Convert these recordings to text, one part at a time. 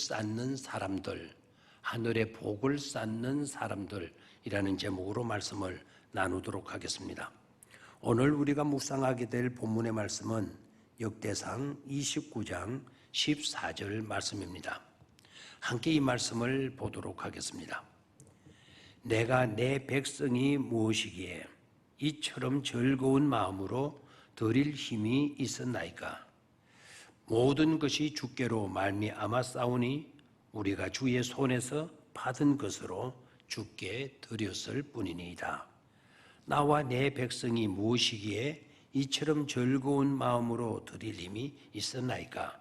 쌓는 사람들, 하늘의 복을 쌓는 사람들이라는 제목으로 말씀을 나누도록 하겠습니다. 오늘 우리가 묵상하게 될 본문의 말씀은 역대상 29장 14절 말씀입니다. 함께 이 말씀을 보도록 하겠습니다. 내가 내 백성이 무엇이기에 이처럼 즐거운 마음으로 드릴 힘이 있었나이까 모든 것이 주께로 말미암아 싸우니 우리가 주의 손에서 받은 것으로 주께 드렸을 뿐이니이다. 나와 내 백성이 무엇이기에 이처럼 즐거운 마음으로 드릴 힘이 있었나이까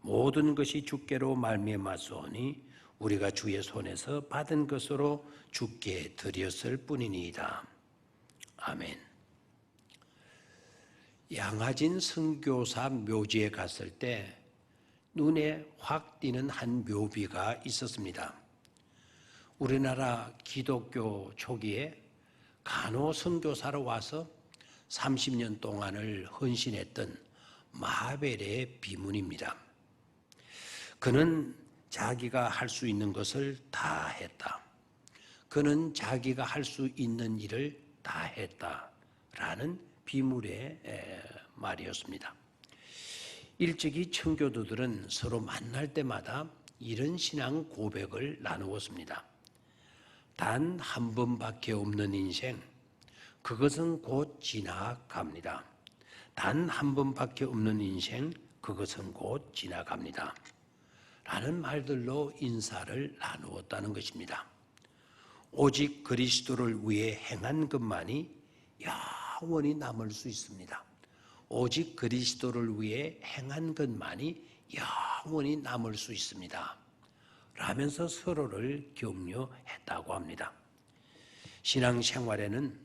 모든 것이 주께로 말미암았소니 우리가 주의 손에서 받은 것으로 주께 드렸을 뿐이니이다. 아멘. 양화진 선교사 묘지에 갔을 때 눈에 확 띄는 한 묘비가 있었습니다. 우리나라 기독교 초기에 간호 선교사로 와서 30년 동안을 헌신했던 마벨의 비문입니다. 그는 자기가 할 수 있는 것을 다 했다. 그는 자기가 할 수 있는 일을 다 했다. 라는 비물의 말이었습니다. 일찍이 청교도들은 서로 만날 때마다 이런 신앙 고백을 나누었습니다. 단 한 번밖에 없는 인생, 그것은 곧 지나갑니다. 단 한 번밖에 없는 인생, 그것은 곧 지나갑니다. 라는 말들로 인사를 나누었다는 것입니다. 오직 그리스도를 위해 행한 것만이 영원히 남을 수 있습니다. 오직 그리스도를 위해 행한 것만이 영원히 남을 수 있습니다. 라면서 서로를 격려했다고 합니다. 신앙 생활에는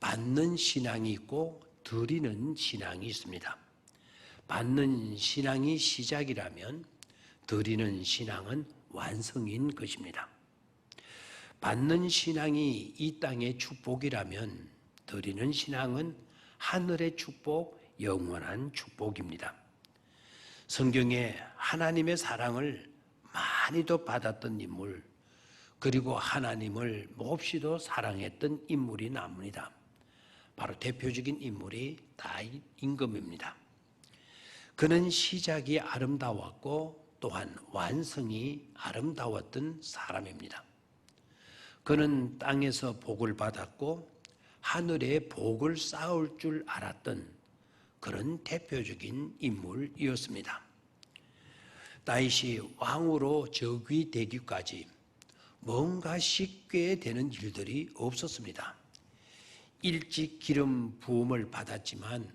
받는 신앙이 있고 드리는 신앙이 있습니다. 받는 신앙이 시작이라면 드리는 신앙은 완성인 것입니다. 받는 신앙이 이 땅의 축복이라면 드리는 신앙은 하늘의 축복, 영원한 축복입니다. 성경에 하나님의 사랑을 많이도 받았던 인물, 그리고 하나님을 몹시도 사랑했던 인물이 나옵니다. 바로 대표적인 인물이 다윗 임금입니다. 그는 시작이 아름다웠고 또한 완성이 아름다웠던 사람입니다. 그는 땅에서 복을 받았고 하늘에 복을 쌓을 줄 알았던 그런 대표적인 인물이었습니다. 다윗이 왕으로 즉위되기까지 뭔가 쉽게 되는 일들이 없었습니다. 일찍 기름 부음을 받았지만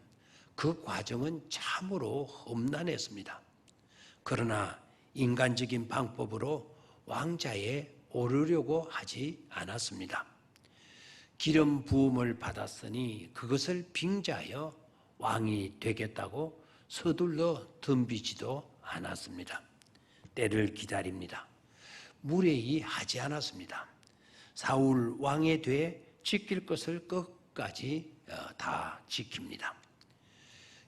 그 과정은 참으로 험난했습니다. 그러나 인간적인 방법으로 왕자에 오르려고 하지 않았습니다. 기름 부음을 받았으니 그것을 빙자하여 왕이 되겠다고 서둘러 덤비지도 않았습니다. 때를 기다립니다. 무례히 하지 않았습니다. 사울 왕에 돼 지킬 것을 끝까지 어, 다 지킵니다.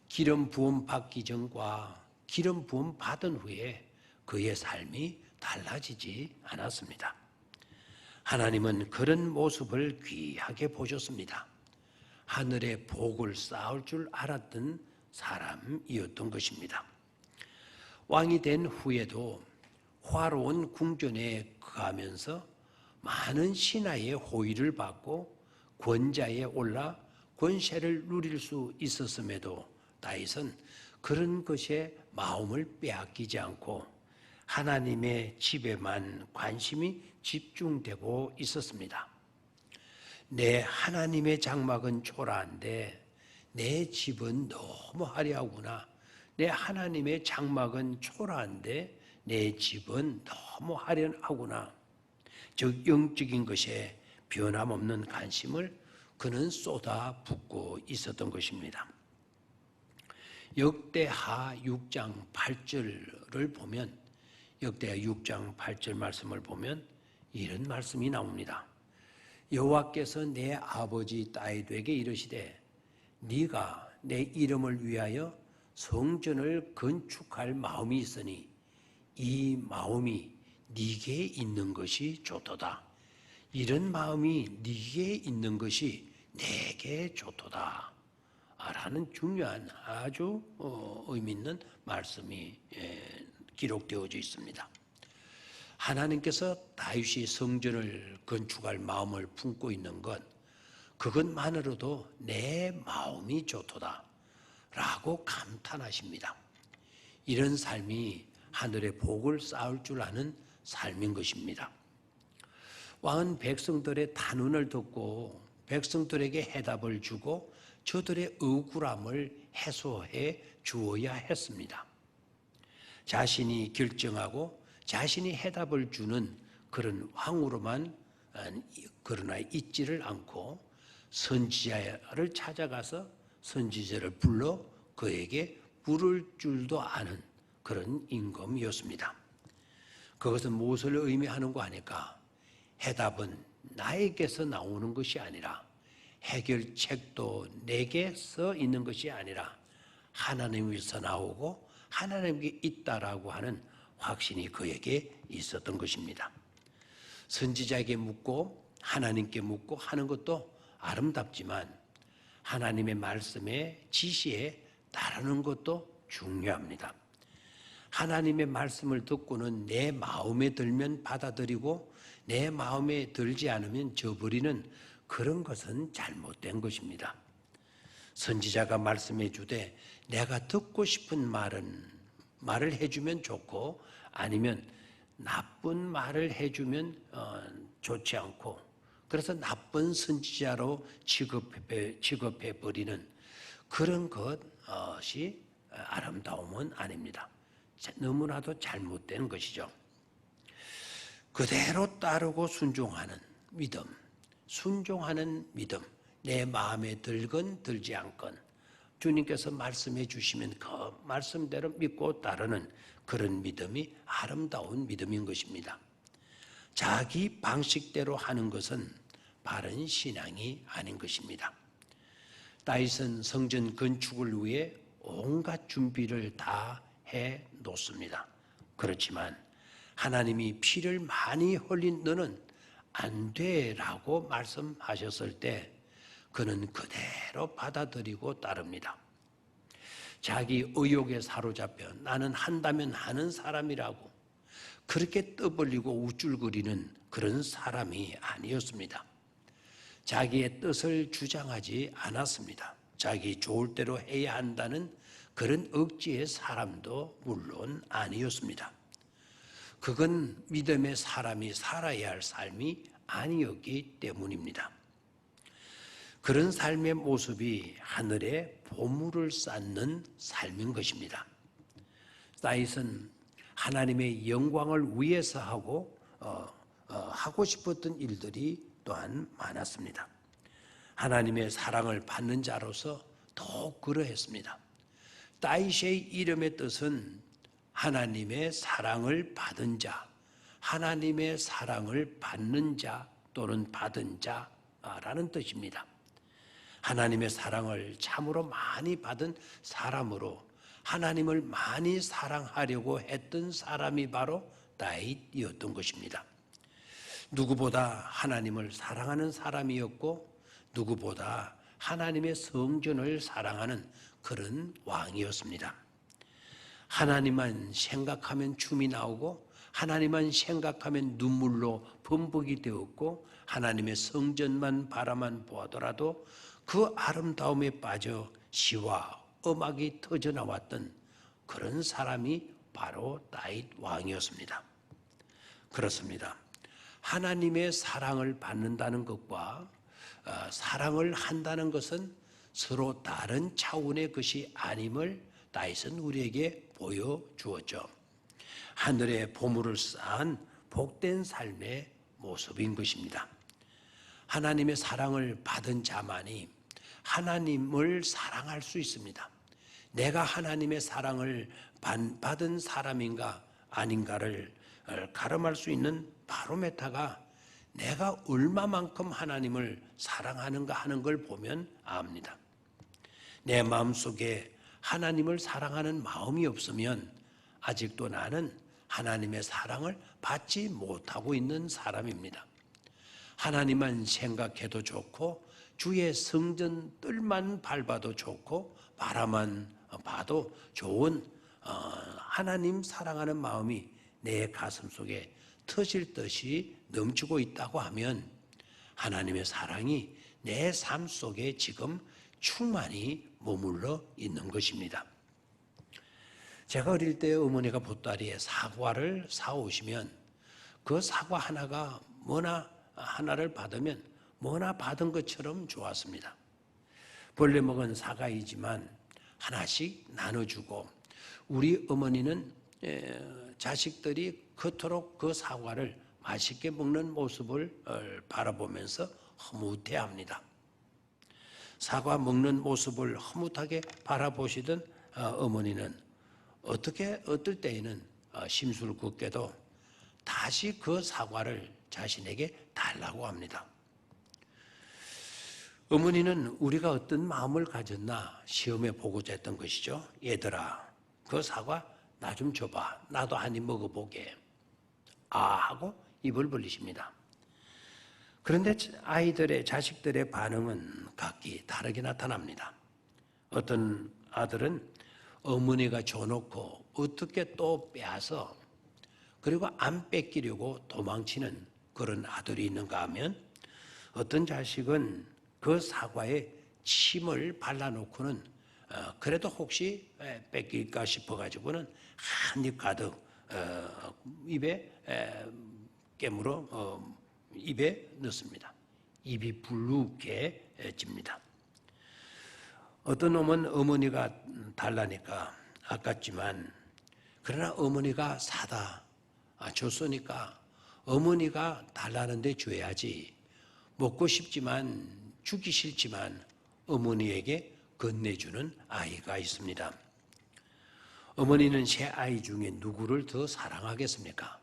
기름 부음 받기 전과 기름 부음 받은 후에 그의 삶이 달라지지 않았습니다. 하나님은 그런 모습을 귀하게 보셨습니다. 하늘의 복을 쌓을 줄 알았던 사람이었던 것입니다. 왕이 된 후에도 화로운 궁전에 거하면서 많은 신하의 호의를 받고 권자에 올라 권세를 누릴 수 있었음에도 다윗은 그런 것에 마음을 빼앗기지 않고 하나님의 집에만 관심이 집중되고 있었습니다. 내 하나님의 장막은 초라한데 내 집은 너무 화려하구나. 내 하나님의 장막은 초라한데 내 집은 너무 화려하구나. 즉 영적인 것에 변함없는 관심을 그는 쏟아붓고 있었던 것입니다. 역대하 6장 8절을 보면 역대하 6장 8절 말씀을 보면 이런 말씀이 나옵니다. 여호와께서 내 아버지 다윗에게 이르시되 네가 내 이름을 위하여 성전을 건축할 마음이 있으니 이 마음이 네게 있는 것이 좋도다. 이런 마음이 네게 있는 것이 내게 좋도다. 라는 중요한 아주 어, 의미 있는 말씀이 예, 기록되어져 있습니다. 하나님께서 다윗이 성전을 건축할 마음을 품고 있는 것 그것만으로도 내 마음이 좋도다 라고 감탄하십니다. 이런 삶이 하늘의 복을 쌓을 줄 아는 삶인 것입니다. 왕은 백성들의 단언을 듣고 백성들에게 해답을 주고 저들의 억울함을 해소해 주어야 했습니다. 자신이 결정하고 자신이 해답을 주는 그런 왕으로만 그러나 있지를 않고 선지자를 찾아가서 선지자를 불러 그에게 물을 줄도 아는 그런 임금이었습니다. 그것은 무엇을 의미하는 거 아닐까? 해답은 나에게서 나오는 것이 아니라 해결책도 내게서 있는 것이 아니라 하나님에서 나오고 하나님께 있다라고 하는 확신이 그에게 있었던 것입니다. 선지자에게 묻고 하나님께 묻고 하는 것도 아름답지만 하나님의 말씀에 지시에 따르는 것도 중요합니다. 하나님의 말씀을 듣고는 내 마음에 들면 받아들이고 내 마음에 들지 않으면 저버리는 그런 것은 잘못된 것입니다. 선지자가 말씀해 주되 내가 듣고 싶은 말은 말을 해주면 좋고 아니면 나쁜 말을 해주면 어, 좋지 않고 그래서 나쁜 선지자로 취급해, 취급해 버리는 그런 것이 아름다움은 아닙니다. 너무나도 잘못된 것이죠. 그대로 따르고 순종하는 믿음, 순종하는 믿음, 내 마음에 들건 들지 않건 주님께서 말씀해 주시면 그 말씀대로 믿고 따르는 그런 믿음이 아름다운 믿음인 것입니다. 자기 방식대로 하는 것은 바른 신앙이 아닌 것입니다. 다윗은 성전 건축을 위해 온갖 준비를 다 해 놓습니다. 그렇지만 하나님이 피를 많이 흘린 너는 안 돼라고 말씀하셨을 때 그는 그대로 받아들이고 따릅니다. 자기 의욕에 사로잡혀 나는 한다면 하는 사람이라고 그렇게 떠벌리고 우쭐거리는 그런 사람이 아니었습니다. 자기의 뜻을 주장하지 않았습니다. 자기 좋을 대로 해야 한다는 그런 억지의 사람도 물론 아니었습니다. 그건 믿음의 사람이 살아야 할 삶이 아니었기 때문입니다. 그런 삶의 모습이 하늘에 보물을 쌓는 삶인 것입니다. 다윗은 하나님의 영광을 위해서 하고 어, 어, 하고 싶었던 일들이 또한 많았습니다. 하나님의 사랑을 받는 자로서 더욱 그러했습니다. 다윗의 이름의 뜻은 하나님의 사랑을 받은 자, 하나님의 사랑을 받는 자 또는 받은 자라는 뜻입니다. 하나님의 사랑을 참으로 많이 받은 사람으로 하나님을 많이 사랑하려고 했던 사람이 바로 다윗이었던 것입니다. 누구보다 하나님을 사랑하는 사람이었고 누구보다 하나님의 성전을 사랑하는 그런 왕이었습니다. 하나님만 생각하면 춤이 나오고 하나님만 생각하면 눈물로 범벅이 되었고 하나님의 성전만 바라만 보더라도 그 아름다움에 빠져 시와 음악이 터져 나왔던 그런 사람이 바로 다윗 왕이었습니다. 그렇습니다. 하나님의 사랑을 받는다는 것과 어, 사랑을 한다는 것은 서로 다른 차원의 것이 아님을 다윗은 우리에게 보여주었죠. 하늘의 보물을 쌓은 복된 삶의 모습인 것입니다. 하나님의 사랑을 받은 자만이 하나님을 사랑할 수 있습니다. 내가 하나님의 사랑을 받은 사람인가 아닌가를 가름할 수 있는 바로메타가 내가 얼마만큼 하나님을 사랑하는가 하는 걸 보면 압니다. 내 마음속에 하나님을 사랑하는 마음이 없으면 아직도 나는 하나님의 사랑을 받지 못하고 있는 사람입니다. 하나님만 생각해도 좋고 주의 성전 뜰만 밟아도 좋고 바라만 봐도 좋은 어, 하나님 사랑하는 마음이 내 가슴 속에 터질 듯이 넘치고 있다고 하면 하나님의 사랑이 내 삶 속에 지금 충만히 머물러 있는 것입니다. 제가 어릴 때 어머니가 보따리에 사과를 사오시면 그 사과 하나가 뭐나 하나를 받으면 뭐나 받은 것처럼 좋았습니다. 본래 먹은 사과이지만 하나씩 나눠주고 우리 어머니는 자식들이 그토록 그 사과를 맛있게 먹는 모습을 어, 바라보면서 허무해합니다. 사과 먹는 모습을 허무하게 바라보시던 어, 어머니는 어떻게 어떨 때에는 어, 심술궂게도 다시 그 사과를 자신에게 달라고 합니다. 어머니는 우리가 어떤 마음을 가졌나 시험해 보고자 했던 것이죠. 얘들아, 그 사과 나 좀 줘봐. 나도 한 입 먹어보게. 아 하고 입을 벌리십니다. 그런데 아이들의 자식들의 반응은 각기 다르게 나타납니다. 어떤 아들은 어머니가 줘놓고 어떻게 또 빼앗어 그리고 안 뺏기려고 도망치는 그런 아들이 있는가 하면 어떤 자식은 그 사과에 침을 발라놓고는 어, 그래도 혹시 뺏길까 싶어가지고는 한 입 가득 어, 입에 깨물어 어, 입에 넣습니다. 입이 불룩해집니다. 어떤 놈은 어머니가 달라니까 아깝지만 그러나 어머니가 사다 아, 줬으니까 어머니가 달라는데 줘야지 먹고 싶지만 주기 싫지만 어머니에게 건네주는 아이가 있습니다. 어머니는 새 아이 중에 누구를 더 사랑하겠습니까?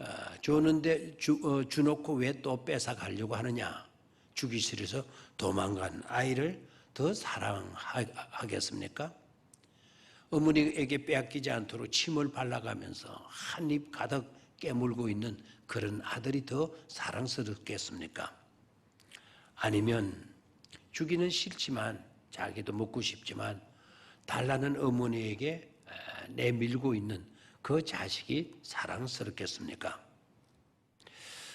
어, 줬는데 주, 어, 주놓고 왜 또 뺏어 가려고 하느냐? 주기 싫어서 도망간 아이를 더 사랑하겠습니까? 어머니에게 빼앗기지 않도록 침을 발라가면서 한 입 가득 깨물고 있는 그런 아들이 더 사랑스럽겠습니까? 아니면 주기는 싫지만 자기도 먹고 싶지만 달라는 어머니에게 내밀고 있는 그 자식이 사랑스럽겠습니까?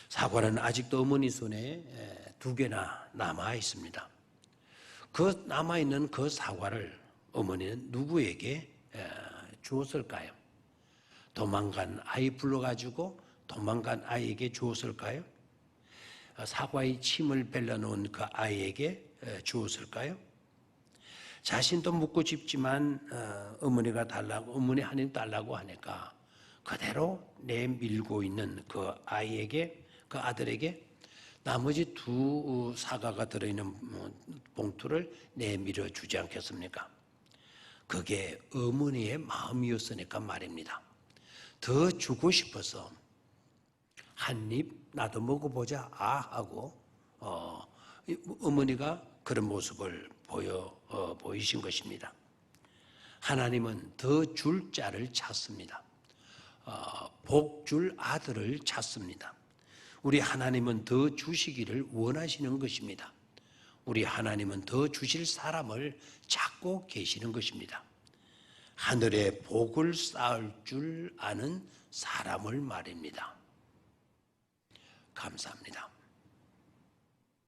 사과는 아직도 어머니 손에 두 개나 남아 있습니다. 그 남아 있는 그 사과를 어머니는 누구에게 주었을까요? 도망간 아이 불러가지고 도망간 아이에게 주었을까요? 사과의 침을 벨려놓은 그 아이에게 주었을까요? 자신도 묻고 싶지만 어, 어머니가 달라고 어머니 하나님 달라고 하니까 그대로 내밀고 있는 그 아이에게 그 아들에게 나머지 두 사과가 들어있는 뭐 봉투를 내밀어 주지 않겠습니까? 그게 어머니의 마음이었으니까 말입니다. 더 주고 싶어서 한 입 나도 먹어보자 아 하고 어, 어머니가 그런 모습을 보여 어, 보이신 것입니다. 하나님은 더 줄 자를 찾습니다. 어, 복줄 아들을 찾습니다. 우리 하나님은 더 주시기를 원하시는 것입니다. 우리 하나님은 더 주실 사람을 찾고 계시는 것입니다. 하늘에 복을 쌓을 줄 아는 사람을 말입니다. 감사합니다.